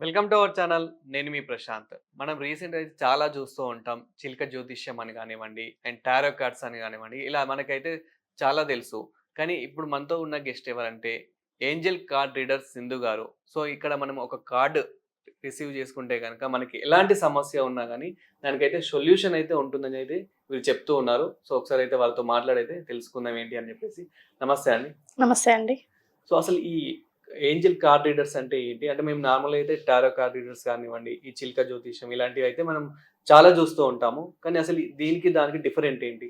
Welcome to our channel. నేను మీ ప్రశాంత్. మనం recent అయితే చాలా చూస్తూ ఉంటాం. చిలక జ్యోతిష్యం అని కానివ్వండి అండ్ టారో కార్డ్స్ అని కానివ్వండి ఇలా మనకైతే చాలా తెలుసు. కానీ ఇప్పుడు మనతో ఉన్న గెస్ట్ ఎవరంటే ఏంజల్ కార్డ్ రీడర్ సింధు గారు. సో ఇక్కడ మనం ఒక కార్డ్ రిసీవ్ చేసుకుంటే కనుక మనకి ఎలాంటి సమస్య ఉన్నా కానీ దానికైతే సొల్యూషన్ అయితే ఉంటుందని అయితే వీళ్ళు చెప్తూ ఉన్నారు. సో ఒకసారి అయితే వాళ్ళతో మాట్లాడైతే తెలుసుకుందాం ఏంటి అని చెప్పేసి. నమస్తే అండి. నమస్తే అండి. సో అసలు ఈ ఏంజిల్ కార్డ్ రీడర్స్ అంటే ఏంటి? అంటే మేము నార్మల్ అయితే టారో కార్డ్ రీడర్స్ కానివ్వండి ఈ చిల్క జ్యోతిషం ఇలాంటివి అయితే మనం చాలా చూస్తూ ఉంటాము. కానీ అసలు దీనికి దానికి డిఫరెంట్ ఏంటి?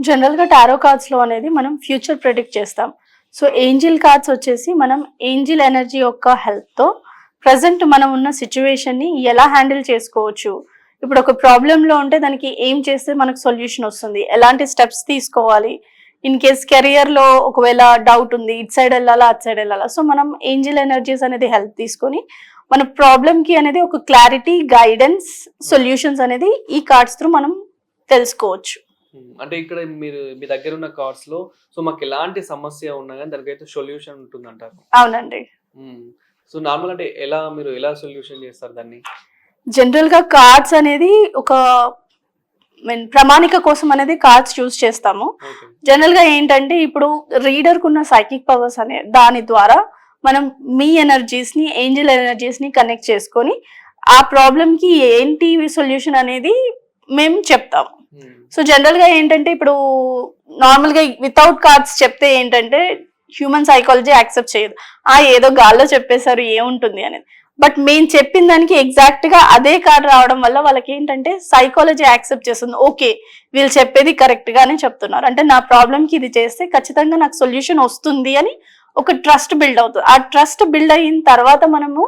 జనరల్గా టారో కార్డ్స్లో అనేది మనం ఫ్యూచర్ ప్రిడిక్ట్ చేస్తాం. సో ఏంజిల్ కార్డ్స్ వచ్చేసి మనం ఏంజిల్ ఎనర్జీ యొక్క హెల్త్తో ప్రజెంట్ మనం ఉన్న సిచ్యువేషన్ని ఎలా హ్యాండిల్ చేసుకోవచ్చు? ఇప్పుడు ఒక ప్రాబ్లమ్లో ఉంటే దానికి ఏం చేస్తే మనకు సొల్యూషన్ వస్తుంది? ఎలాంటి స్టెప్స్ తీసుకోవాలి? ఇన్ కేస్ కెరియర్లో ఒకవేళ డౌట్ ఉంది ఇట్ సైడ్ వెళ్ళాలా అట్ సైడ్ వెళ్ళాలా. సో మనం ఏంజిల్ ఎనర్జీస్ అనేది హెల్ప్ తీసుకొని మన ప్రాబ్లమ్కి అనేది ఒక క్లారిటీ గైడెన్స్ సొల్యూషన్స్ అనేది ఈ కార్డ్స్ త్రూ మనం తెలుసుకోవచ్చు. ఉమ్, అంటే ఇక్కడ మీరు మీ దగ్గర ఉన్న కార్డ్స్లో సో మాకు ఎలాంటి సమస్య ఉన్నా కానీ దానికైతే సొల్యూషన్ ఉంటుంది అంటారు అవునండి. సో నార్మల్ అంటే ఎలా మీరు ఎలా సొల్యూషన్ చేస్తారు దాన్ని? జనరల్గా కార్డ్స్ అనేది ఒక మీన్ ప్రమాణిక కోసం అనేది కార్డ్స్ చూస్ చేస్తాము. జనరల్గా ఏంటంటే ఇప్పుడు రీడర్ కున్న సైకిక్ పవర్స్ అనే దాని ద్వారా మనం మీ ఎనర్జీస్ని ఏంజల్ ఎనర్జీస్ని కనెక్ట్ చేసుకొని ఆ ప్రాబ్లమ్కి ఏంటి సొల్యూషన్ అనేది మేము చెప్తాం సో జనరల్గా ఏంటంటే ఇప్పుడు నార్మల్గా వితౌట్ కార్డ్స్ చెప్తే ఏంటంటే హ్యూమన్ సైకాలజీ యాక్సెప్ట్ చేయదు. ఆ ఏదో గాల్లో చెప్పేశారు ఏముంటుంది అనేది. బట్ మేము చెప్పిన దానికి ఎగ్జాక్ట్గా అదే కార్డ్ రావడం వల్ల వాళ్ళకి ఏంటంటే సైకాలజీ యాక్సెప్ట్ చేస్తుంది. ఓకే వీళ్ళు చెప్పేది కరెక్ట్ గానే చెప్తున్నారు. అంటే నా ప్రాబ్లమ్కి ఇది చేస్తే ఖచ్చితంగా నాకు సొల్యూషన్ వస్తుంది అని ఒక ట్రస్ట్ బిల్డ్ అవుతుంది. ఆ ట్రస్ట్ బిల్డ్ అయిన తర్వాత మనము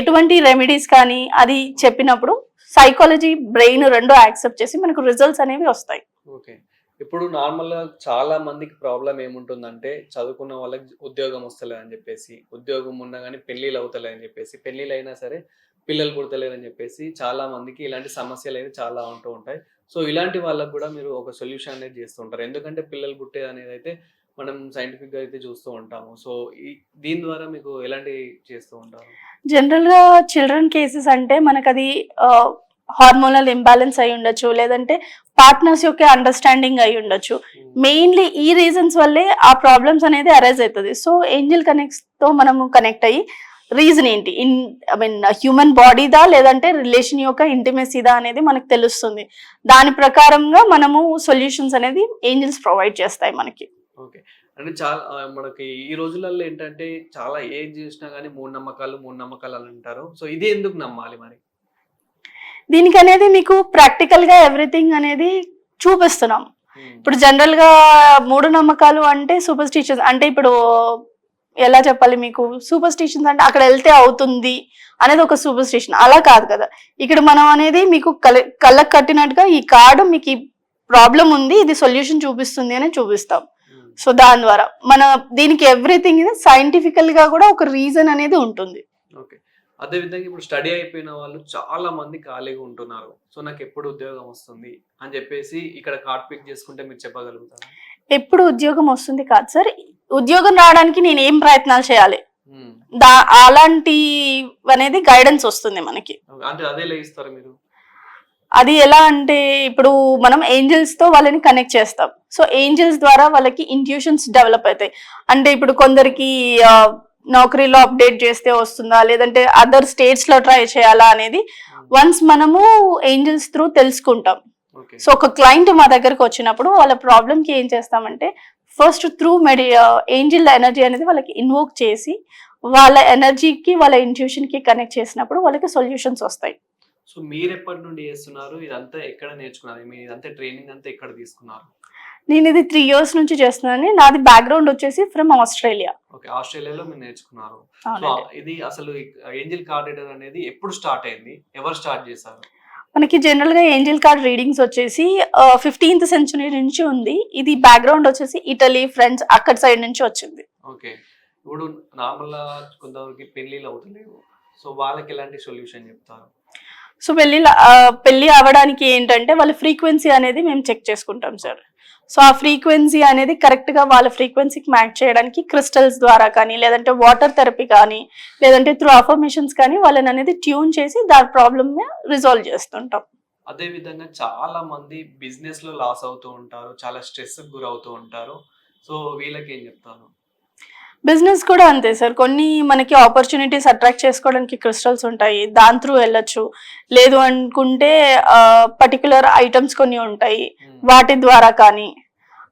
ఎటువంటి రెమెడీస్ కానీ అది చెప్పినప్పుడు సైకాలజీ బ్రెయిన్ రెండు యాక్సెప్ట్ చేసి మనకు రిజల్ట్స్ అనేవి వస్తాయి. ఓకే ఇప్పుడు నార్మల్గా చాలా మందికి ప్రాబ్లం ఏముంటుందంటే చదువుకున్న వాళ్ళకి ఉద్యోగం వస్తలే అని చెప్పేసి ఉద్యోగం ఉన్నా కానీ పెళ్ళిళ్ళు అవుతలే అని చెప్పేసి పెళ్ళిళ్ళు అయినా సరే పిల్లలు పుడతలేదని చెప్పేసి చాలా మందికి ఇలాంటి సమస్యలు అయితే చాలా ఉంటూ ఉంటాయి. సో ఇలాంటి వాళ్ళకి కూడా మీరు ఒక సొల్యూషన్ అనేది చేస్తూ ఉంటారు. ఎందుకంటే పిల్లలు పుట్టే అనేది అయితే మనం సైంటిఫిక్గా అయితే చూస్తూ ఉంటాము. సో ఈ దీని ద్వారా మీకు ఎలాంటి చేస్తూ ఉంటారు? జనరల్గా చిల్డ్రన్ కేసెస్ అంటే మనకు అది హార్మోనల్ ఇంబ్యాలెన్స్ అయి ఉండొచ్చు లేదంటే పార్ట్నర్స్ యొక్క అండర్స్టాండింగ్ అయి ఉండొచ్చు. మెయిన్లీ ఈ రీజన్స్ వల్లే ఆ ప్రాబ్లమ్స్ అనేది అరైజ్ అవుతుంది. సో ఏంజిల్ కనెక్ట్స్తో మనము కనెక్ట్ అయ్యి రీజన్ ఏంటి? ఇన్ ఐ మీన్ హ్యూమన్ బాడీదా లేదంటే రిలేషన్ యొక్క ఇంటిమెసీదా అనేది మనకు తెలుస్తుంది. దాని ప్రకారంగా మనము సొల్యూషన్స్ అనేది ఏంజిల్స్ ప్రొవైడ్ చేస్తాయి మనకి. ఓకే. అంటే చాలా మనకి ఈ రోజులలో ఏంటంటే చాలా ఏం చేసినా కానీ మూడు నమ్మకాలు మూడు నమ్మకాలు అని అంటారు. సో ఇది ఎందుకు నమ్మాలి మరి? దీనికి అనేది మీకు ప్రాక్టికల్గా ఎవ్రీథింగ్ అనేది చూపిస్తున్నాం. ఇప్పుడు జనరల్గా మూఢ నమ్మకాలు అంటే సూపర్ స్టిషన్స్ అంటే ఇప్పుడు ఎలా చెప్పాలి మీకు? సూపర్ స్టిషన్స్ అంటే అక్కడ వెళ్తే అవుతుంది అనేది ఒక సూపర్ స్టిషన్ అలా కాదు కదా. ఇక్కడ మనం అనేది మీకు కల కళ్ళకు కట్టినట్టుగా ఈ కార్డు మీకు ఈ ప్రాబ్లం ఉంది ఇది సొల్యూషన్ చూపిస్తుంది అని చూపిస్తాం. ఉమ్. సో దాని ద్వారా మన దీనికి ఎవ్రీథింగ్ సైంటిఫికల్గా కూడా ఒక రీజన్ అనేది ఉంటుంది. ఓకే. అదే విధంగా ఇప్పుడు స్టడీ అయిపోయిన వాళ్ళు చాలా మంది ఖాళీగా ఉంటున్నారు. సో నాకు ఎప్పుడు ఉద్యోగం వస్తుంది అని చెప్పేసి ఇక్కడ కార్డ్ పిక్ చేసుకుంటే మీరు చెప్పగలుగుతారా? ఎప్పుడు ఉద్యోగం వస్తుంది కాదు సార్. ఉద్యోగం రావడానికి నేను ఏం ప్రయత్నాలు చేయాలి. దా అలాంటి అనేది గైడెన్స్ వస్తుంది మనకి. అంటే అదే ఇస్తారు మీరు? అది ఎలా అంటే ఇప్పుడు మనం ఏంజల్స్తో వాళ్ళని కనెక్ట్ చేస్తాం. సో ఏంజల్స్ ద్వారా వాళ్ళకి ఇంట్యూషన్స్ డెవలప్ అవుతాయి. అంటే ఇప్పుడు కొందరికి నౌకరీలో అప్డేట్ చేస్తే వస్తుందా? లేదంటే అదర్ స్టేట్స్లో ట్రై చేయాలా అనేది వన్స్ మనము ఏంజల్స్ త్రూ తెలుసుకుంటాం. సో ఒక క్లయింట్ మా దగ్గరకు వచ్చినప్పుడు వాళ్ళ ప్రాబ్లమ్కి ఏం చేస్తామంటే ఫస్ట్ త్రూ మెడి ఏంజిల్ ఎనర్జీ అనేది వాళ్ళకి ఇన్వోక్ చేసి వాళ్ళ ఎనర్జీకి వాళ్ళ ఇంట్యూషన్కి కనెక్ట్ చేసినప్పుడు వాళ్ళకి సొల్యూషన్స్ వస్తాయి. సో మీరు ఎప్పటి నుండి చేస్తున్నారు? ఇదంతా ఎక్కడ నేర్చుకున్నారు? ఇదంతా ట్రైనింగ్ అంతా ఎక్కడ తీసుకున్నారు? నేను ఇది త్రీ ఇయర్స్ నుంచి చేస్తున్నాను నాది బ్యాక్గ్రౌండ్ వచ్చేసి ఫ్రమ్ ఆస్ట్రేలియా ఓకే ఆస్ట్రేలియాలో మీరు నేర్చుకున్నారు. సో ఇది అసలు ఏంజిల్ కార్డ్ రీడర్ అనేది ఎప్పుడు స్టార్ట్ అయింది? ఎవరు స్టార్ట్ చేశారు? మనకి జనరల్గా ఏంజిల్ కార్డ్ రీడింగ్స్ వచ్చేసి ఫిఫ్టీన్త్ సెంచురీ నుంచి ఉంది. ఇది బ్యాక్గ్రౌండ్ వచ్చేసి ఇటలీ ఫ్రెండ్స్ అక్కడ సైడ్ నుంచి వచ్చింది. ఓకే. ఇప్పుడు నార్మల్ కొంతవరకు పెళ్ళిళ్ళు అవుతలేవు సో వాళ్ళకి ఎలాంటి సొల్యూషన్ చెప్తారు? సో పెళ్ళి పెళ్ళి అవ్వడానికి ఏంటంటే వాళ్ళ ఫ్రీక్వెన్సీ అనేది మేము చెక్ చేసుకుంటాం సార్ సో ఆ ఫ్రీక్వెన్సీ అనేది కరెక్ట్గా వాళ్ళ ఫ్రీక్వెన్సీకి మ్యాచ్ చేయడానికి క్రిస్టల్స్ ద్వారా కానీ లేదంటే వాటర్ థెరపీ కానీ లేదంటే త్రూ అఫర్మేషన్స్ కానీ వాళ్ళని అనేది ట్యూన్ చేసి దాని ప్రాబ్లమ్ రిజాల్వ్ చేస్తుంటాం. అదే విధంగా చాలా మంది బిజినెస్లో లాస్ అవుతూ ఉంటారు చాలా స్ట్రెస్ గురవుతూ ఉంటారు. సో వీళ్ళకి ఏం చెప్తాను? బిజినెస్ కూడా అంతే సార్. కొన్ని మనకి ఆపర్చునిటీస్ అట్రాక్ట్ చేసుకోవడానికి క్రిస్టల్స్ ఉంటాయి. దాని త్రూ వెళ్ళొచ్చు. లేదు అనుకుంటే పర్టికులర్ ఐటమ్స్ కొన్ని ఉంటాయి. వాటి ద్వారా కానీ.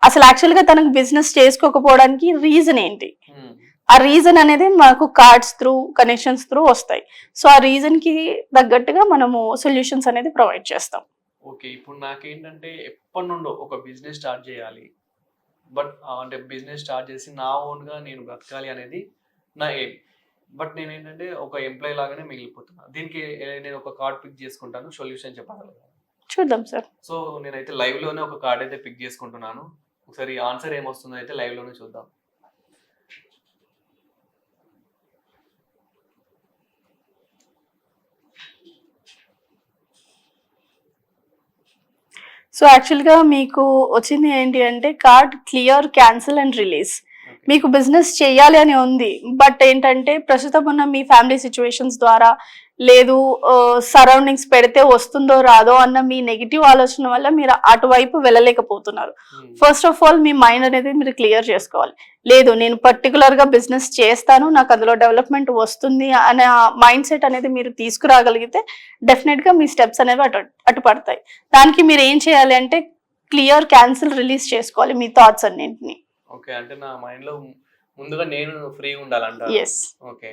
అసలు యాక్చువల్గా తనకు బిజినెస్ చేసుకోకపోవడానికి రీజన్ ఏంటి? ఆ రీజన్ అనేది మాకు కార్డ్స్ త్రూ కనెక్షన్స్ త్రూ వస్తాయి. సో ఆ రీజన్కి తగ్గట్టుగా మనము సొల్యూషన్స్ అనేది ప్రొవైడ్ చేస్తాం. ఓకే. ఇప్పుడు నాకేంటంటే ఎప్పటి నుండో ఒక బిజినెస్ స్టార్ట్ చేయాలి. బట్ అంటే బిజినెస్ స్టార్ట్ చేసి నా ఓన్గా నేను బ్రతకాలి అనేది నా ఎయిమ్. బట్ నేను ఏంటంటే ఒక ఎంప్లాయ్ లాగానే మిగిలిపోతున్నా. దీనికి నేను ఒక కార్డ్ పిక్ చేసుకుంటాను సొల్యూషన్ చెప్పగలను చూద్దాం సార్. సో నేనైతే లైవ్లోనే ఒక కార్డ్ అయితే పిక్ చేసుకుంటున్నాను. ఒకసారి ఆన్సర్ ఏమొస్తుందో అయితే లైవ్లోనే చూద్దాం. సో యాక్చువల్గా మీకు వచ్చింది ఏంటి అంటే card clear cancel and release మీకు బిజినెస్ చేయాలి అని ఉంది. బట్ ఏంటంటే ప్రస్తుతం ఉన్న మీ ఫ్యామిలీ సిచ్యువేషన్స్ ద్వారా లేదు సరౌండింగ్స్ పెడితే వస్తుందో రాదో అన్న మీ నెగిటివ్ ఆలోచన వల్ల మీరు అటువైపు వెళ్ళలేకపోతున్నారు. ఫస్ట్ ఆఫ్ ఆల్ మీ మైండ్ అనేది మీరు క్లియర్ చేసుకోవాలి. లేదు నేను పర్టికులర్గా బిజినెస్ చేస్తాను నాకు అందులో డెవలప్మెంట్ వస్తుంది అనే మైండ్ సెట్ అనేది మీరు తీసుకురాగలిగితే డెఫినెట్గా మీ స్టెప్స్ అనేవి అటు అటు పడతాయి. దానికి మీరు ఏం చేయాలి అంటే క్లియర్ క్యాన్సిల్ రిలీజ్ చేసుకోవాలి మీ థాట్స్ అన్నింటిని. ఓకే అంటే నా మైండ్లో ముందుగా నేను ఫ్రీగా ఉండాలంట ఎస్ ఓకే.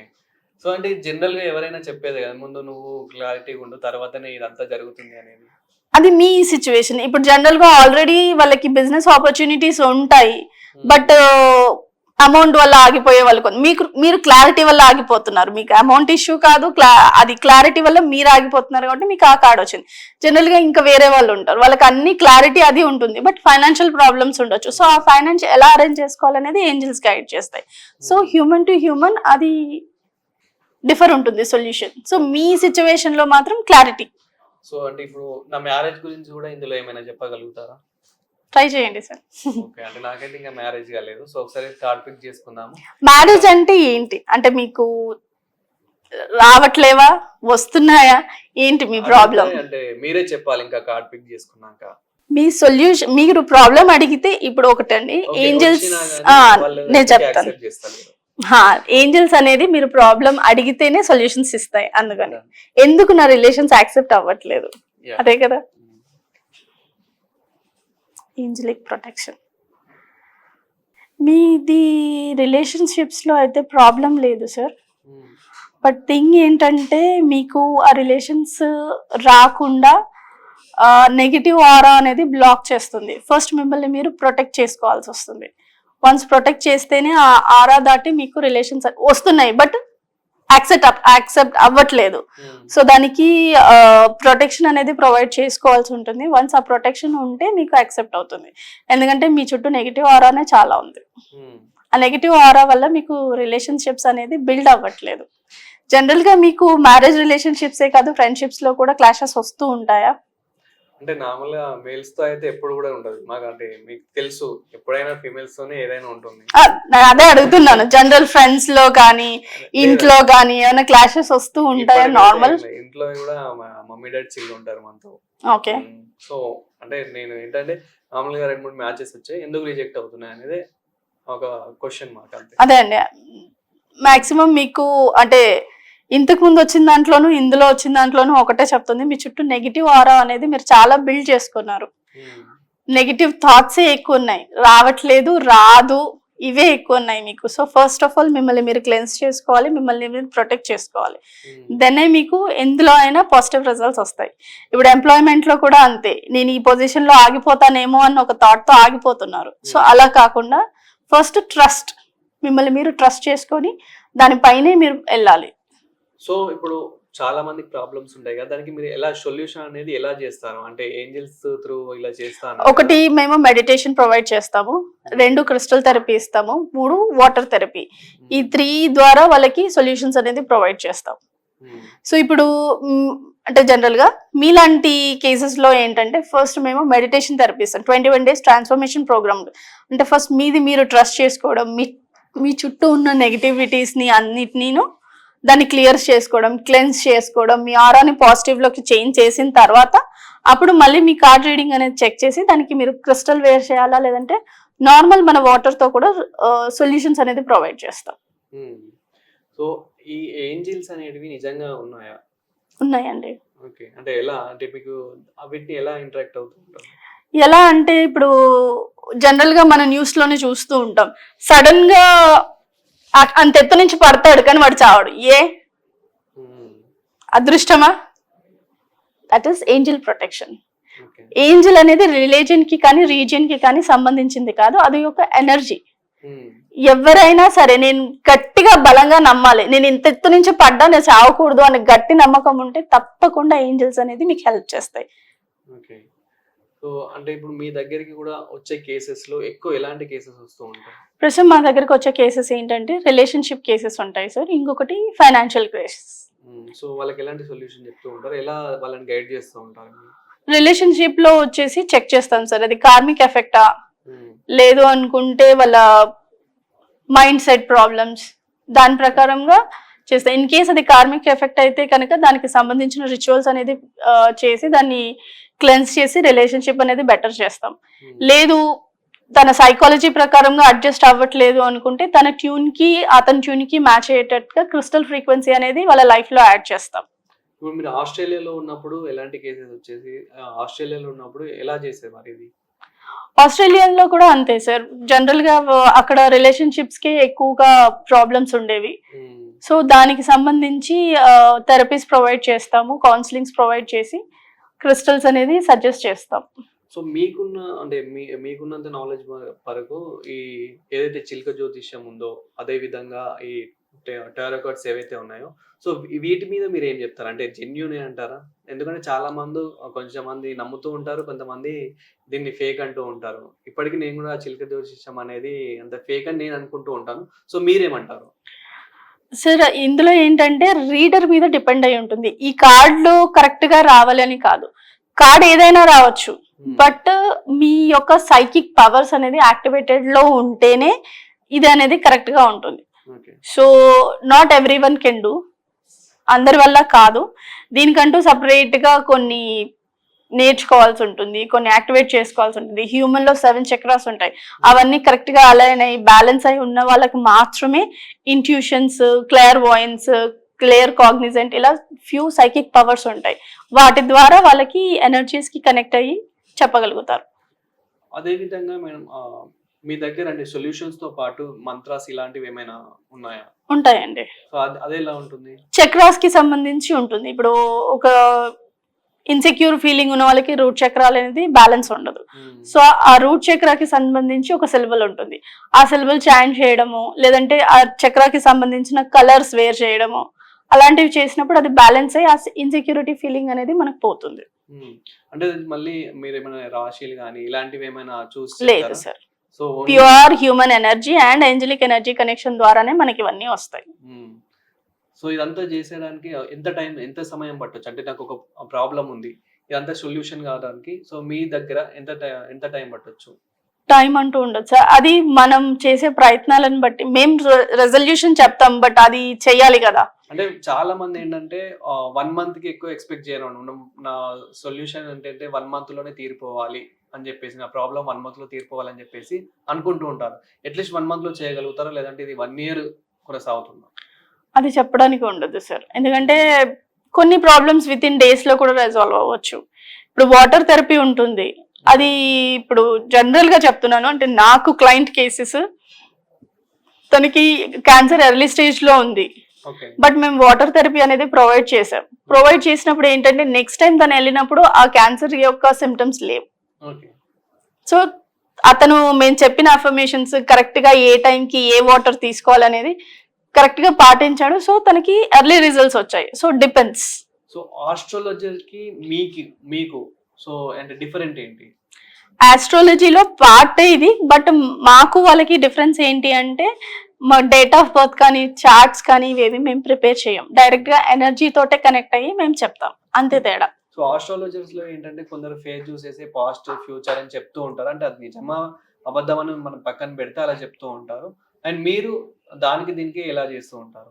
సో అంటే జనరల్గా ఎవరైనా చెప్పేది కదా ముందు నువ్వు క్లారిటీగా ఉండు తర్వాతనే ఇదంతా జరుగుతుంది అనేది. అది మీ సిచ్యువేషన్. ఇప్పుడు జనరల్గా ఆల్రెడీ వాళ్ళకి బిజినెస్ ఆపర్చునిటీస్ ఉంటాయి. Hmm. బట్ అమౌంట్ వల్ల ఆగిపోయే వాళ్ళు మీకు మీరు క్లారిటీ వల్ల ఆగిపోతున్నారు. మీకు అమౌంట్ ఇష్యూ కాదు అది క్లారిటీ వల్ల మీరు ఆగిపోతున్నారు కాబట్టి మీకు ఆ కార్డ్ వచ్చింది. జనరల్గా ఇంకా వేరే వాళ్ళు ఉంటారు. వాళ్ళకి అన్ని క్లారిటీ అది ఉంటుంది. బట్ ఫైనాన్షియల్ ప్రాబ్లమ్స్ ఉండొచ్చు. సో ఆ ఫైనాన్స్ ఎలా అరేంజ్ చేసుకోవాలనేది ఏంజిల్స్ గైడ్ చేస్తాయి. సో హ్యూమన్ టు హ్యూమన్ అది డిఫర్ ఉంటుంది సొల్యూషన్ సో మీ సిచ్యువేషన్లో మాత్రం క్లారిటీ సో అంటే ఇప్పుడు నా మ్యారేజ్ గురించి కూడా ఇందులో ఏమైనా చెప్పగలుగుతారా? ట్రై చేయండి సార్. ఓకే అంటే నాకైతే ఇంకా మ్యారేజ్ కాలేదు. సో ఒకసారి కార్డ్ పిక్ చేసుకుందాము. మ్యారేజ్ అంటే ఏంటి? అంటే మీకు రావట్లేవా? వస్తున్నాయా? ఏంటి మీ ప్రాబ్లం అంటే- మీరే చెప్పాలి ఇంకా కార్డ్ పిక్ చేసుకున్నాక. మీ సొల్యూషన్ మీరు ప్రాబ్లం అడిగితే ఇప్పుడు ఒకటండి. ఏంజల్స్ నేను చెప్తాను. ఏంజల్స్ అనేది మీరు ప్రాబ్లం అడిగితేనే సొల్యూషన్స్ ఇస్తాయి అందుకని. ఎందుకు నా రిలేషన్స్ యాక్సెప్ట్ అవ్వట్లేదు. అదే కదా. Angelic protection. మీది రిలేషన్షిప్స్లో అయితే ప్రాబ్లం లేదు సార్. బట్ థింగ్ ఏంటంటే మీకు ఆ రిలేషన్స్ రాకుండా నెగిటివ్ ఆరా అనేది బ్లాక్ చేస్తుంది. ఫస్ట్ మిమ్మల్ని మీరు ప్రొటెక్ట్ చేసుకోవాల్సి వస్తుంది. వన్స్ ప్రొటెక్ట్ చేస్తేనే ఆ ఆరా దాటి మీకు రిలేషన్స్ వస్తున్నాయి. బట్ యాక్సెప్ట్ యాక్సెప్ట్ అవ్వట్లేదు. Hmm. సో దానికి ప్రొటెక్షన్ అనేది ప్రొవైడ్ చేసుకోవాల్సి ఉంటుంది. వన్స్ ఆ ప్రొటెక్షన్ ఉంటే మీకు యాక్సెప్ట్ అవుతుంది. ఎందుకంటే మీ చుట్టూ నెగిటివ్ ఆరానే చాలా ఉంది. Hmm. ఆ నెగిటివ్ ఆరా వల్ల మీకు రిలేషన్షిప్స్ అనేది బిల్డ్ అవ్వట్లేదు. జనరల్గా మీకు మ్యారేజ్ రిలేషన్షిప్స్ ఏ కాదు ఫ్రెండ్షిప్స్లో కూడా క్లాషెస్ వస్తూ ఉంటాయా? అంటే నార్మల్గా మేల్స్తో అయితే ఎప్పుడు కూడా ఉండదు మాకు అంటే మీకు తెలుసు ఎప్పుడైనా ఫీమేల్స్ తోనే ఏదైనా ఉంటుంది. నేను అదే అడుగుతున్నాను. జనరల్ ఫ్రెండ్స్లో కానీ ఇంట్లో కానీ ఏమైనా క్లాషెస్ వస్తూ ఉంటాయా నార్మల్ ఇంట్లో కూడా మా మమ్మీ డాడీ చిల్లు ఉంటారు మనతో ఓకే. సో అంటే నేను ఏంటంటే మామూలుగా రెండు మూడు మ్యాచెస్ వచ్చాయి. ఎందుకు రిజెక్ట్ అవుతున్నాయి అనేది ఒక క్వశ్చన్ మార్క్ అంతే. అదే అండి. మాక్సిమం మీకు అంటే ఇంతకు ముందు వచ్చిన దాంట్లోనూ ఇందులో వచ్చిన దాంట్లోనూ ఒకటే చెప్తుంది. మీ చుట్టూ నెగిటివ్ ఆరా అనేది మీరు చాలా బిల్డ్ చేసుకున్నారు. Hmm. నెగిటివ్ థాట్సే ఎక్కువ ఉన్నాయి. రావట్లేదు రాదు. ఇవే ఎక్కువ ఉన్నాయి మీకు. సో ఫస్ట్ ఆఫ్ ఆల్ మిమ్మల్ని మీరు క్లెన్స్ చేసుకోవాలి మిమ్మల్ని మీరు ప్రొటెక్ట్ చేసుకోవాలి. Hmm. దెన్ మీకు ఎందులో అయినా పాజిటివ్ రిజల్ట్స్ వస్తాయి. ఇప్పుడు ఎంప్లాయ్మెంట్లో కూడా అంతే. నేను ఈ పొజిషన్లో ఆగిపోతానేమో అన్న ఒక థాట్తో ఆగిపోతున్నారు. సో అలా కాకుండా ఫస్ట్ ట్రస్ట్ మిమ్మల్ని మీరు ట్రస్ట్ చేసుకొని దానిపైనే మీరు వెళ్ళాలి. సో ఇప్పుడు చాలా మందికి ప్రాబ్లమ్స్ ఉంటాయి కదా దానికి మీరు ఎలా సొల్యూషన్ అనేది ఎలా చేస్తారు? అంటే ఏంజల్స్ త్రూ ఇలా చేస్తాను. ఒకటి మేము మెడిటేషన్ ప్రొవైడ్ చేస్తాము రెండు క్రిస్టల్ థెరపీ ఇస్తాము మూడు వాటర్ థెరపీ. ఈ త్రీ ద్వారా వాళ్ళకి సొల్యూషన్స్ అనేది ప్రొవైడ్ చేస్తాం. సో ఇప్పుడు అంటే జనరల్గా మీలాంటి కేసెస్లో ఏంటంటే ఫస్ట్ మేము మెడిటేషన్ థెరపీ ఇస్తాం twenty one days transformation program. అంటే ఫస్ట్ మీది మీరు ట్రస్ట్ చేసుకోవడం మీ మీ చుట్టూ ఉన్న నెగిటివిటీస్ని అన్నిటినీను దాన్ని క్లియర్ చేసుకోవడం క్లెన్స్ చేసుకోవడం మీ ఆరాని పాజిటివ్లోకి చేంజ్ చేసిన తర్వాత అప్పుడు మళ్ళీ మీ కార్డ్ రీడింగ్ అనేది చెక్ చేసి దానికి మీరు క్రిస్టల్ వేర్ చేయాలా లేదంటే నార్మల్ మన వాటర్తో కూడా సొల్యూషన్స్ అనేది ప్రొవైడ్ చేస్తాం. సో ఈ ఏంజిల్స్ అనేటివి నిజంగా ఉన్నాయా? ఉన్నాయండి. ఓకే అంటే ఎలా? అంటే మీకు వీటిని ఎలా ఇంటరాక్ట్ అవుతుంటారు ఎలా అంటే ఇప్పుడు జనరల్గా మన న్యూస్లోనే చూస్తూ ఉంటాం. సడన్గా అ- అంత ఎత్తు నుంచి పడతాడు కానీ వాడు చావడు. ఏ? అదృష్టమా? That is angel protection angel అనేది రిలీజన్కి కానీ రీజియన్కి కానీ సంబంధించింది కాదు. అది ఒక ఎనర్జీ ఎవరైనా సరే నేను గట్టిగా బలంగా నమ్మాలి. నేను ఇంత ఎత్తు నుంచి పడ్డా నేను చావకూడదు అనే గట్టి నమ్మకం ఉంటే తప్పకుండా ఏంజిల్స్ అనేది మీకు హెల్ప్ చేస్తాయి. సో అంటే ఇప్పుడు మీ దగ్గరికి కూడా వచ్చే కేసెస్లో ఎక్కువ ఎలాంటి కేసెస్ వస్తూ ఉంటాయి? ప్రస్తుతం మా దగ్గరకు వచ్చే కేసెస్ ఏంటంటే రిలేషన్షిప్ కేసెస్ ఉంటాయి సార్ ఇంకొకటి ఫైనాన్షియల్ కేసెస్ సో వాళ్ళకి ఎలాంటి సొల్యూషన్ చెప్తూ ఉంటారు? ఎలా వాళ్ళని గైడ్ చేస్తూ ఉంటారు? రిలేషన్షిప్లో వచ్చేసి చెక్ చేస్తాం సార్ అది కార్మిక్ ఎఫెక్టా లేదు అనుకుంటే వాళ్ళ మైండ్ సెట్ ప్రాబ్లమ్స్ దాని ప్రకారంగా చేస్తాం. ఇన్ కేస్ అది కార్మిక్ ఎఫెక్ట్ అయితే కనుక దానికి సంబంధించిన రిచువల్స్ అనేది చేసి దాన్ని క్లెన్స్ చేసి రిలేషన్షిప్ అనేది బెటర్ చేస్తాం. లేదు తన సైకాలజీ ప్రకారంగా అడ్జస్ట్ అవ్వట్లేదు అనుకుంటే తన ట్యూన్కి అతని ట్యూన్కి మ్యాచ్ అయ్యేటట్టుగా క్రిస్టల్ ఫ్రీక్వెన్సీ అనేది వాళ్ళ లైఫ్లో యాడ్ చేస్తాం. ఇప్పుడు మీరు ఆస్ట్రేలియాలో ఉన్నప్పుడు ఎలాంటి కేసెస్ వచ్చేసి ఆస్ట్రేలియాలో ఉన్నప్పుడు ఎలా చేసేవారు ఇది? ఆస్ట్రేలియాలో కూడా అంతే సార్. జనరల్గా అక్కడ రిలేషన్షిప్స్కి ఎక్కువగా ప్రాబ్లమ్స్ ఉండేవి. సో దానికి సంబంధించి థెరపీస్ ప్రొవైడ్ చేస్తాము కౌన్సిలింగ్స్ ప్రొవైడ్ చేసి క్రిస్టల్స్ అనేది సజెస్ట్ చేస్తాం. సో మీకున్న అంటే మీ మీకున్నంత నాలెడ్జ్ వరకు ఈ ఏదైతే చిలుక జ్యోతిష్యం ఉందో అదే విధంగా ఈ టారో కార్డ్స్ ఏవైతే ఉన్నాయో సో వీటి మీద మీరు ఏం చెప్తారు? అంటే జెన్యునే అంటారా? ఎందుకంటే చాలా మంది కొంచెం మంది నమ్ముతూ ఉంటారు కొంతమంది దీన్ని ఫేక్ అంటూ ఉంటారు. ఇప్పటికీ నేను కూడా చిలుక జ్యోతిష్యం అనేది అంత ఫేక్ అని నేను అనుకుంటూ ఉంటాను. సో మీరేమంటారు? సార్ ఇందులో ఏంటంటే రీడర్ మీద డిపెండ్ అయి ఉంటుంది. ఈ కార్డులో కరెక్ట్గా రావాలని కాదు. కార్డ్ ఏదైనా రావచ్చు. బట్ మీ యొక్క సైకిక్ పవర్స్ అనేది యాక్టివేటెడ్లో ఉంటేనే ఇది అనేది కరెక్ట్గా ఉంటుంది. So not everyone can do అందరి వల్ల కాదు. దీనికంటూ సపరేట్గా కొన్ని నేర్చుకోవాల్సి ఉంటుంది కొన్ని యాక్టివేట్ చేసుకోవాల్సి ఉంటుంది. హ్యూమన్లో సెవెన్ చక్రాస్ ఉంటాయి. అవన్నీ కరెక్ట్గా అలైన్ అయ్యి బ్యాలెన్స్ అయి ఉన్న వాళ్ళకి మాత్రమే intuitions clairvoyance claircognizant ఇలా ఫ్యూ సైకిక్ పవర్స్ ఉంటాయి. వాటి ద్వారా వాళ్ళకి ఎనర్జీస్కి కనెక్ట్ అయ్యి చెప్పగలుగుతారు. అదే విధంగా మేడం మీ దగ్గర అంటే సొల్యూషన్స్తో పాటు మంత్రాస్ ఇలాంటివి ఏమైనా ఉన్నాయా? ఉంటాయండి. అది ఎలా ఉంటుంది? చక్రాస్కి సంబంధించి ఉంటుంది. ఇప్పుడు ఒక ఇన్సెక్యూర్ ఫీలింగ్ ఉన్న వాళ్ళకి రూట్ చక్రాలు అనేది బ్యాలెన్స్ ఉండదు. సో ఆ రూట్ చక్రాకి సంబంధించి ఒక సిలబల్ ఉంటుంది. ఆ సిలబల్ చాంట్ చేయడము లేదంటే ఆ చక్రాకి సంబంధించిన కలర్స్ వేర్ చేయడము అలాంటివి చేసినప్పుడు అది బ్యాలెన్స్ అయ్యి ఆ ఇన్సెక్యూరిటీ ఫీలింగ్ అనేది మనకు పోతుంది. అంటే మళ్ళీ మీరు ఏమైనా రాశిలు కానీ ఇలాంటివి ఏమైనా చూసి లేదు sir. So pure human energy and angelic energy connection ద్వారానే మనకి ఇవన్నీ వస్తాయి. సో ఇదంతా చేసేయడానికి ఎంత టైం ఎంత సమయం పట్టొచ్చు? అంటే నాకు ఒక ప్రాబ్లం ఉంది. ఇదంతా సొల్యూషన్ కావడానికి. సో మీ దగ్గర ఎంత టై- ఎంత టైం పట్టొచ్చు? టైం అంటూ ఉండదు సార్ అది మనం చేసే ప్రయత్నాలను బట్టి మేము రెజల్యూషన్ చెప్తాం బట్ అది చెయ్యాలి కదా. అంటే చాలా మంది ఏంటంటే వన్ మంత్కి ఎక్కువ ఎక్స్పెక్ట్ చేయను. నా- నా సొల్యూషన్ ఏంటంటే వన్ మంత్లోనే తీరిపోవాలి అని చెప్పేసి నా ప్రాబ్లం వన్ మంత్లో తీరిపోవాలని చెప్పేసి అనుకుంటూ ఉంటారు. అట్లీస్ట్ వన్ మంత్లో చేయగలుగుతారా? లేదంటే ఇది వన్ ఇయర్ కొనసాగుతుందా? అది చెప్పడానికి ఉండదు సార్ ఎందుకంటే కొన్ని ప్రాబ్లమ్స్ విత్ ఇన్ డేస్లో కూడా రెజాల్వ్ అవ్వచ్చు. ఇప్పుడు వాటర్ థెరపీ ఉంటుంది. అది ఇప్పుడు జనరల్గా చెప్తున్నాను. అంటే నాకు క్లయింట్ కేసెస్ తనకి క్యాన్సర్ ఎర్లీ స్టేజ్లో ఉంది. బట్ మేము వాటర్ థెరపీ అనేది ప్రొవైడ్ చేసాం ప్రొవైడ్ చేసినప్పుడు ఏంటంటే నెక్స్ట్ టైం తను వెళ్ళినప్పుడు ఆ క్యాన్సర్ యొక్క సిమ్టమ్స్ లేవు. సో అతను మేము చెప్పిన అఫర్మేషన్స్ కరెక్ట్గా ఏ టైంకి ఏ వాటర్ తీసుకోవాలనేది కరెక్ట్గా పాటించాడు. సో తనకి ఎర్లీ రిజల్ట్స్ వచ్చాయి. సో డిపెండ్స్ సో ఆస్ట్రాలజర్కి మీకు మీకు సో అంటే డిఫరెంట్ ఏంటి? ఆస్ట్రాలజీలో పార్ట్ ఇది బట్ మాకు వాళ్ళకి డిఫరెన్స్ ఏంటి అంటే మా డేట్ ఆఫ్ బర్త్ కానీ చార్ట్స్ కానీ ఇవేవి మేము ప్రిపేర్ చేయం. డైరెక్ట్గా ఎనర్జీ తోటే కనెక్ట్ అయ్యి మేము చెప్తాం. అంతే తేడా. సో ఆస్ట్రాలజర్స్లో ఏంటంటే కొందరు ఫేస్ చూసేసి పాస్ట్ ఫ్యూచర్ అని చెప్తూ ఉంటారు. అంటే అది నిజమా అబద్ధం అని మనం పక్కన పెడితే అలా చెప్తూ ఉంటారు. అండ్ మీరు దానికి దీనికి ఎలా చేస్తూ ఉంటారు?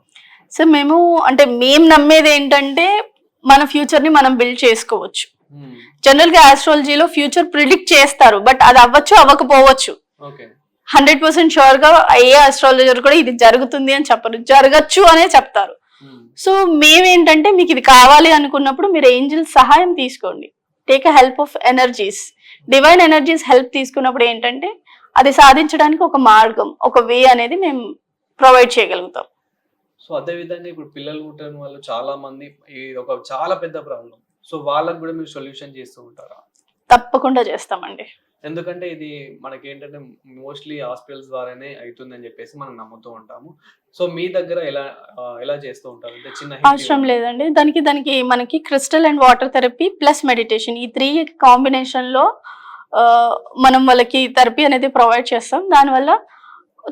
సో మేము అంటే మేము నమ్మేది ఏంటంటే మన ఫ్యూచర్ని మనం బిల్డ్ చేసుకోవచ్చు. జనరల్గా ఆస్ట్రాలజీలో ఫ్యూచర్ ప్రిడిక్ట్ చేస్తారు బట్ అది అవ్వచ్చు అవ్వకపోవచ్చు. హండ్రెడ్ పర్సెంట్ షూర్గా ఏ ఆస్ట్రాలజర్ కూడా ఇది జరుగుతుంది అని చెప్పరు జరగచ్చు అనే చెప్తారు. సో మేమేంటంటే మీకు ఇది కావాలి అనుకున్నప్పుడు మీరు ఏంజిల్ సహాయం తీసుకోండి. Take a help of energies divine energies help తీసుకున్నప్పుడు ఏంటంటే అది సాధించడానికి ఒక మార్గం ఒక వే అనేది మేము ప్రొవైడ్ చేయగలుగుతాం. సో అదే విధంగా ఇప్పుడు పిల్లలు పుట్టిన వాళ్ళు చాలా మంది ఇది ఒక చాలా పెద్ద ప్రాబ్లం సో వాళ్ళకి కూడా మీరు సొల్యూషన్ చేస్తూ ఉంటారా? తప్పకుండా చేస్తామండి. ఎందుకంటే ఇది మనకి ఏంటంటే మోస్ట్లీ హాస్పిటల్స్ ద్వారానే అవుతుందని చెప్పేసి మనం నమ్ముతూ ఉంటాము. సో మీ దగ్గర ఎలా ఎలా చేస్తూ ఉంటారు? అంటే చిన్న అవసరం. లేదండి. దానికి దానికి మనకి crystal and water therapy plus meditation. ఈ త్రీ కాంబినేషన్లో మనం వాళ్ళకి థెరపీ అనేది ప్రొవైడ్ చేస్తాం. దానివల్ల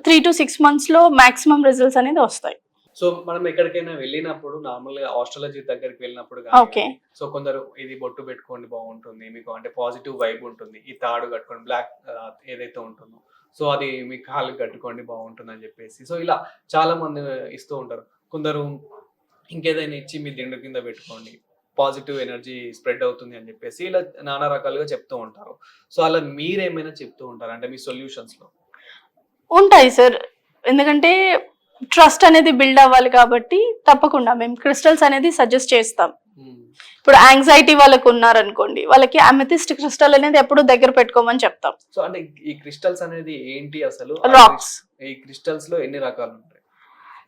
త్రీ టు సిక్స్ మంత్స్లో మాక్సిమం రిజల్ట్స్ అనేది వస్తాయి. సో మనం ఎక్కడికైనా వెళ్ళినప్పుడు నార్మల్గా ఆస్ట్రాలజీ దగ్గరికి వెళ్ళినప్పుడు. సో కొందరు ఇది బొట్టు పెట్టుకోండి బాగుంటుంది మీకు అంటే పాజిటివ్ వైబ్ ఉంటుంది ఈ తాడు కట్టుకోండి బ్లాక్ ఏదైతే ఉంటుందో. సో అది మీ కాళ్ళకి కట్టుకోండి బాగుంటుంది అని చెప్పేసి. సో ఇలా చాలా మంది ఇస్తూ ఉంటారు. కొందరు ఇంకేదైనా ఇచ్చి మీ దిండు కింద పెట్టుకోండి పాజిటివ్ ఎనర్జీ స్ప్రెడ్ అవుతుంది అని చెప్పేసి ఇలా నానా రకాలుగా చెప్తూ ఉంటారు. సో అలా మీరేమైనా చెప్తూ ఉంటారు? అంటే మీ సొల్యూషన్స్లో ఉంటాయి సార్. ఎందుకంటే ట్రస్ట్ అనేది బిల్డ్ అవ్వాలి కాబట్టి తప్పకుండా మేము క్రిస్టల్స్ అనేది సజెస్ట్ చేస్తాం. ఇప్పుడు యాంగ్జైటీ వాళ్ళకు ఉన్నారనుకోండి వాళ్ళకి అమెథిస్ట్ క్రిస్టల్ అనేది ఎప్పుడు దగ్గర పెట్టుకోమని చెప్తాం. సో అంటే ఈ క్రిస్టల్స్ అనేది ఏంటి అసలు? రాక్స్ ఈ క్రిస్టల్స్లో ఎన్ని రకాలు ఉంటాయి?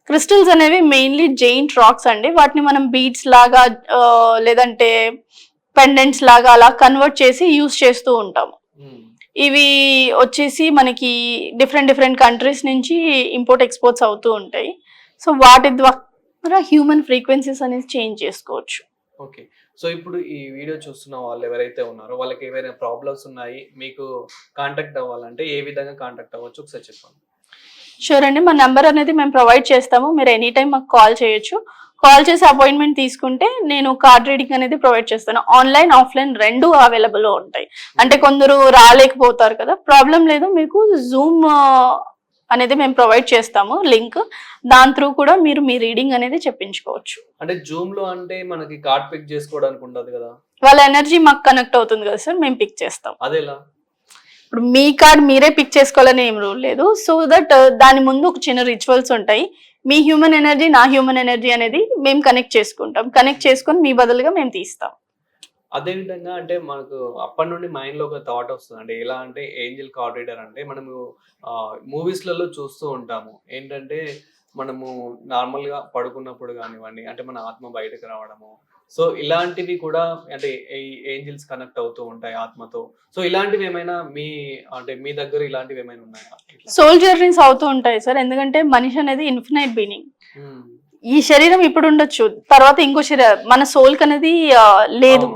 క్రిస్టల్స్ అనేవి మెయిన్లీ జెయింట్ రాక్స్ అండి. వాటిని మనం బీడ్స్ లాగా లేదంటే పెండెంట్స్ లాగా అలా కన్వర్ట్ చేసి యూస్ చేస్తూ ఉంటాము. ఇవి వచ్చేసి మనకి డిఫరెంట్ డిఫరెంట్ కంట్రీస్ నుంచి ఇంపోర్ట్ ఎక్స్పోర్ట్స్ అవుతూ ఉంటాయి. సో వాటి ద్వారా హ్యూమన్ ఫ్రీక్వెన్సీస్ అనేది చేంజ్ చేసుకోవచ్చు. ఓకే సో ఇప్పుడు ఈ వీడియో చూస్తున్న వాళ్ళు ఎవరైతే ఉన్నారో వాళ్ళకి ఏవైనా ప్రాబ్లమ్స్ ఉన్నాయి మీకు కాంటాక్ట్ అవ్వాలంటే ఏ విధంగా కాంటాక్ట్ అవ్వచ్చు? ఒకసారి చెప్పండి. షూర్ అండి. మా నెంబర్ అనేది మేము ప్రొవైడ్ చేస్తాము. మీరు ఎనీ టైం మాకు కాల్ చేయొచ్చు. కాల్ చేసి అపాయింట్మెంట్ తీసుకుంటే నేను కార్డ్ రీడింగ్ అనేది ప్రొవైడ్ చేస్తాను. ఆన్లైన్ ఆఫ్లైన్ రెండు అవైలబుల్ ఉంటాయి. అంటే కొందరు రాలేకపోతారు కదా. ప్రాబ్లం లేదు. మీకు జూమ్ అనేది మేము ప్రొవైడ్ చేస్తాము. లింక్ దాని త్రూ కూడా మీరు మీ రీడింగ్ అనేది చెప్పించుకోవచ్చు. అంటే జూమ్లో అంటే మనకి కార్డ్ పిక్ చేసుకోవడానికి ఉండదు కదా. వాళ్ళ ఎనర్జీ మాకు కనెక్ట్ అవుతుంది కదా సార్. మేము పిక్ చేస్తాం. అదేలా? ఇప్పుడు మీ కార్డ్ మీరే పిక్ చేసుకోవాలని ఏం రూల్ లేదు. సో దట్ దాని ముందు ఒక చిన్న రిచువల్స్ ఉంటాయి. మీ హ్యూమన్ ఎనర్జీ నా హ్యూమన్ ఎనర్జీ అనేది మేము కనెక్ట్ చేసుకుంటాం. కనెక్ట్ చేసుకొని మీ బదులుగా మేము తీస్తాం. అదే విధంగా అంటే మనకు అప్పటి నుండి మైండ్లో ఒక థాట్ వస్తుంది అంటే ఎలా అంటే ఏంజల్ కార్డిడర్ అంటే మనము మూవీస్లలో చూస్తూ ఉంటాము. ఏంటంటే మనము నార్మల్గా పడుకున్నప్పుడు కానివ్వండి అంటే మన ఆత్మ బయటకు రావడము సో ఇలాంటివి కూడా అంటే ఏంజిల్స్ కనెక్ట్ అవుతూ ఉంటాయి ఆత్మతో సో ఇలాంటివి ఏమైనా మీ అంటే మీ దగ్గర ఇలాంటివి ఏమైనా ఉన్నాయా? సోల్ జర్నీస్ అవుతూ ఉంటాయి సార్ ఎందుకంటే మనిషి అనేది ఇన్ఫినైట్ బీనింగ్ మ్మ్. ఈ శరీరం ఇప్పుడు ఉండొచ్చు తర్వాత ఇంకో శరీరం మన సోల్ అనేది లేదు.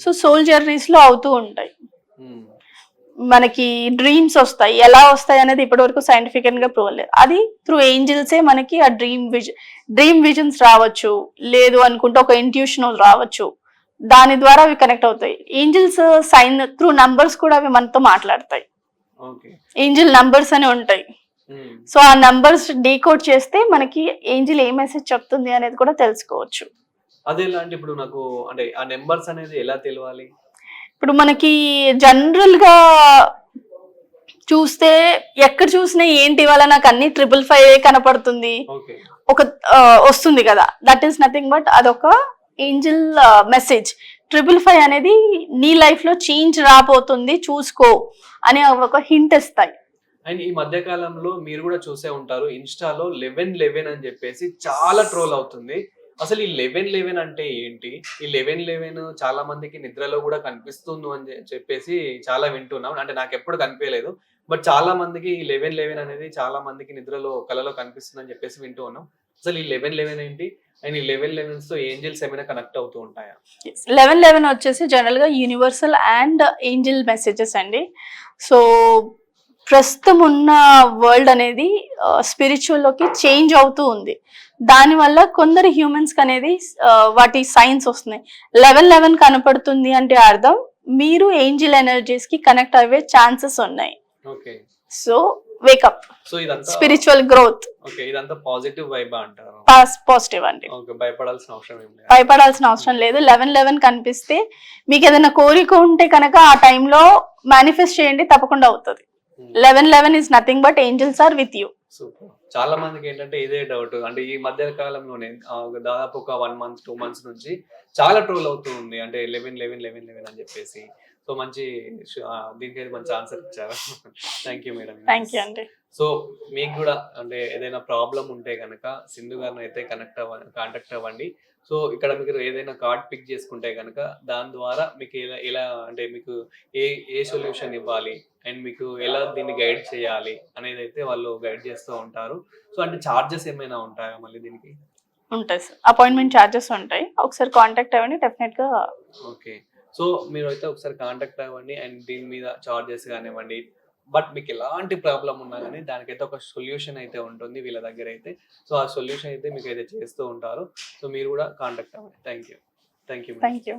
సో సోల్ జర్నీస్లో అవుతూ ఉంటాయి. మనకి డ్రీమ్స్ వస్తాయి. ఎలా వస్తాయి అనేది ఇప్పటివరకు సైంటిఫిక్గా ప్రూవ్ లేదు. అది త్రూ ఏంజిల్సే మనకి ఆ డ్రీమ్ విజన్ డ్రీమ్ విజన్స్ రావచ్చు. లేదు అనుకుంటే ఒక ఇంట్యూషన్ రావచ్చు. దాని ద్వారా అవి కనెక్ట్ అవుతాయి. ఏంజిల్స్ సైన్ త్రూ నంబర్స్ కూడా అవి మనతో మాట్లాడతాయి. ఏంజిల్ నంబర్స్ అని ఉంటాయి. మ్మ్. సో ఆ నంబర్స్ డీకోడ్ చేస్తే మనకి ఏంజిల్ ఏ మెసేజ్ చెప్తుంది అనేది కూడా తెలుసుకోవచ్చు. అదే ఇప్పుడు నాకు అంటే ఆ నెంబర్స్ అనేది ఎలా తెలియాలి? ఇప్పుడు మనకి జనరల్గా చూస్తే ఎక్కడ చూసినా ఏంటి ఇవాళ నాకు అన్ని ట్రిపుల్ ఫైవ్ కనపడుతుంది. ఒక వస్తుంది కదా. దట్ ఈస్ నథింగ్ బట్ అదొక ఏంజిల్ మెసేజ్ ట్రిపుల్ ఫైవ్ అనేది నీ లైఫ్లో చేంజ్ రాబోతుంది చూసుకో అని ఒక హింట్ ఇస్తాయి. అండ్ ఈ మధ్య కాలంలో మీరు కూడా చూసే ఉంటారు ఇన్స్టాలో లెవెన్ లెవెన్ అని చెప్పేసి చాలా ట్రోల్ అవుతుంది. అసలు ఈ లెవెన్ లెవెన్ అంటే ఏంటి? ఈ లెవెన్ లెవెన్ చాలా మందికి నిద్రలో కూడా కనిపిస్తుంది అని చెప్పేసి చాలా వింటున్నాం. అంటే నాకు ఎప్పుడు కనిపించలేదు బట్ చాలా మందికి ఈ లెవెన్ లెవెన్ అనేది చాలా మందికి నిద్రలో కలలో కనిపిస్తుంది అని చెప్పేసి వింటూ ఉన్నాం. అసలు ఈ లెవెన్ లెవెన్ ఏంటి? అండ్ ఈ లెవెన్ లెవెన్స్తో ఏంజల్స్ ఏమైనా కనెక్ట్ అవుతూ ఉంటాయా? లెవెన్ లెవెన్ వచ్చేసి జనరల్గా యూనివర్సల్ అండ్ ఏంజిల్ మెసేజెస్ అండి. సో ప్రస్తుతం ఉన్న వరల్డ్ అనేది స్పిరిచువల్లోకి చేంజ్ అవుతూ ఉంది. దానివల్ల కొందరు హ్యూమన్స్ అనేది వాటి సైన్స్ వస్తున్నాయి. లెవెన్ లెవెన్ కనపడుతుంది అంటే అర్థం మీరు ఏంజిల్ ఎనర్జీస్కి కనెక్ట్ అయ్యే ఛాన్సెస్ ఉన్నాయి. సో వేకప్ సో ఇదంతా స్పిరిచువల్ గ్రోత్ ఓకే ఇదంతా పాజిటివ్ వైబ్ అంటారు. పాజిటివ్ అండి. ఓకే భయపడాల్సిన అవసరం ఏం లేదు. భయపడాల్సిన అవసరం లేదు. లెవెన్ లెవెన్ కనిపిస్తే మీకు ఏదైనా కోరిక ఉంటే కనుక ఆ టైంలో మేనిఫెస్ట్ చేయండి తప్పకుండా అవుతుంది. Eleven eleven is nothing but angels are with you super చాలా మందికి ఏంటంటే ఇదే డౌట్ అంటే ఈ మధ్య కాలంలోనే దాదాపు ఒక వన్ మంత్ టూ మంత్స్ నుంచి చాలా ట్రోల్ అవుతూ ఉంది. అంటే లెవెన్ లెవెన్ లెవెన్ లెవెన్ అని చెప్పేసి. సో మంచి దీనికైతే మంచి ఆన్సర్ ఇచ్చారు. Thank you madam thank you అండి. సో మీకు కూడా అంటే ఏదైనా ప్రాబ్లం ఉంటే కనుక సింధు గారిని అయితే కనెక్ట్ అవ్వ కాంటాక్ట్ అవ్వండి. సో ఇక్కడ మీకు ఏదైనా కార్డ్ పిక్ చేసుకుంటే కనుక దాని ద్వారా మీకు ఎలా ఎలా అంటే మీకు ఏ ఏ సొల్యూషన్ ఇవ్వాలి? అండ్ మీకు ఎలా దీన్ని గైడ్ చేయాలి? అనేది అయితే వాళ్ళు గైడ్ చేస్తూ ఉంటారు. సో అంటే చార్జెస్ ఏమైనా ఉంటాయా మళ్ళీ దీనికి? ఉంటాయి సార్. అపాయింట్మెంట్ ఛార్జెస్ ఉంటాయి. ఒకసారి కాంటాక్ట్ అవ్వండి. డెఫినెట్గా ఓకే. సో మీరు అయితే ఒకసారి కాంటాక్ట్ అవ్వండి అండ్ దీని మీద చార్జెస్ కానివ్వండి. బట్ మీకు ఎలాంటి ప్రాబ్లం ఉన్నా కానీ దానికైతే ఒక సొల్యూషన్ అయితే ఉంటుంది వీళ్ళ దగ్గర అయితే. సో ఆ సొల్యూషన్ అయితే మీకు అయితే చేస్తూ ఉంటారు. సో మీరు కూడా కాంటాక్ట్ అవ్వండి. Thank you thank you thank you